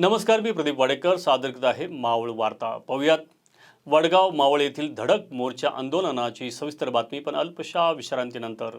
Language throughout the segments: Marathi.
नमस्कार मी प्रदीप वाडेकर. सादर करत आहे मावळ वार्ता. पाहूयात. वडगाव मावळ येथील धडक मोर्चा आंदोलनाची सविस्तर बातमी पण अल्पशा विश्रांतीनंतर.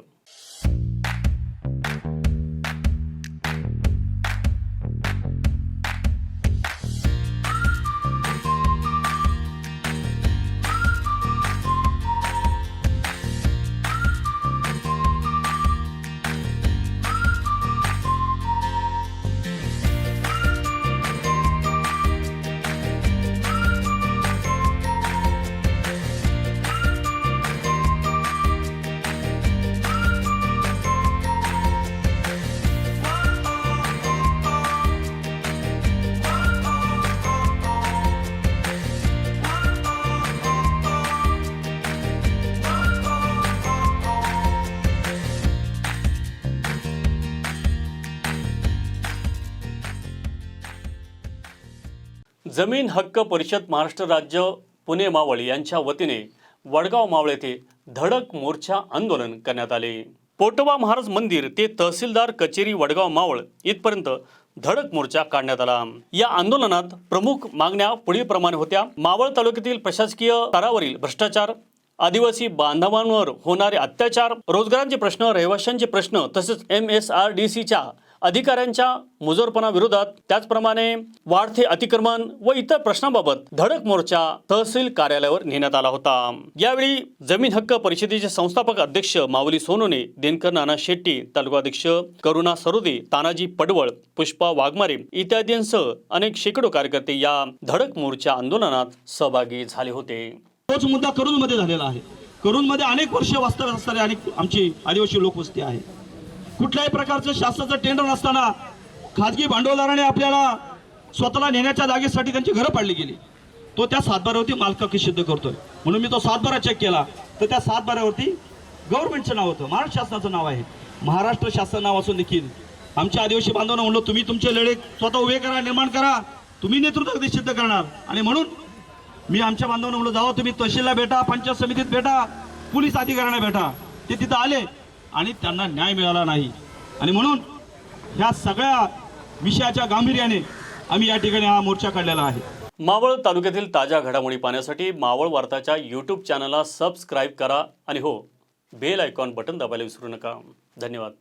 जमीन हक्क परिषद महाराष्ट्र राज्य पुणे मावळ यांच्या वतीने वडगाव मावळ येथे धडक मोर्चा आंदोलन करण्यात आले. पोटोबा महाराज मंदिर ते तहसीलदार कचेरी वडगाव मावळ इथपर्यंत धडक मोर्चा काढण्यात आला. या आंदोलनात प्रमुख मागण्या पुढीलप्रमाणे होत्या. मावळ तालुक्यातील प्रशासकीय स्तरावरील भ्रष्टाचार आदिवासी बांधवांवर होणारे अत्याचार रोजगारांचे प्रश्न रहिवाशांचे प्रश्न तसेच एम एस आर डी सीच्या अधिकाऱ्यांच्या मुजोरपणाविरोधात त्याचप्रमाणे वाढते अतिक्रमण व इतर प्रश्नांबाबत धडक मोर्चा तहसील कार्यालयावर नेण्यात आला होता. यावेळी जमीन हक्क परिषदेचे संस्थापक अध्यक्ष माऊली सोनोने दिनकर नाना शेट्टी तालुकाध्यक्ष करुणा सरोदे तानाजी पडवळ पुष्पा वाघमारे इत्यादींसह अनेक शेकडो कार्यकर्ते या धडक मोर्चा आंदोलनात सहभागी झाले होते. तोच मुद्दा करूनमध्ये झालेला आहे. करूनमध्ये अनेक वर्ष वास्तव्यात असणारे अनेक आमची आदिवासी लोकवस्ती आहे. कुठल्याही प्रकारचं शासनाचं टेंडर नसताना खाजगी भांडवलदाराने आपल्याला स्वतःला नेण्याच्या जागेसाठी त्यांची घरं पाडली गेली. तो त्या सातबाऱ्यावरती मालकाकी सिद्ध करतोय. म्हणून मी तो सातबारा चेक केला. तर त्या सातबाऱ्यावरती गव्हर्नमेंटचं नाव होतं. महाराष्ट्र शासनाचं नाव आहे. महाराष्ट्र शासन नाव असून देखील आमच्या आदिवासी बांधवांना म्हणलो तुम्ही तुमचे लढे स्वतः उभे करा निर्माण करा. तुम्ही नेतृत्व कधी सिद्ध करणार. आणि म्हणून मी आमच्या बांधवांना म्हणलो जावा तुम्ही तहसीलला भेटा पंचायत समितीत भेटा पोलीस अधिकाऱ्यांना भेटा. ते तिथं आले. आणि त्यांना न्याय मिळाला नाही. आणि म्हणून ह्या सगळ्या विषयाच्या गांभीर्याने आम्ही या ठिकाणी हा मोर्चा काढलेला आहे. मावळ तालुक्यातील ताज्या घडामोडी पाहण्यासाठी मावळ वार्ताच्या यूट्यूब चॅनलला सबस्क्राईब करा आणि हो बेल आयकॉन बटन दाबायला विसरू नका. धन्यवाद.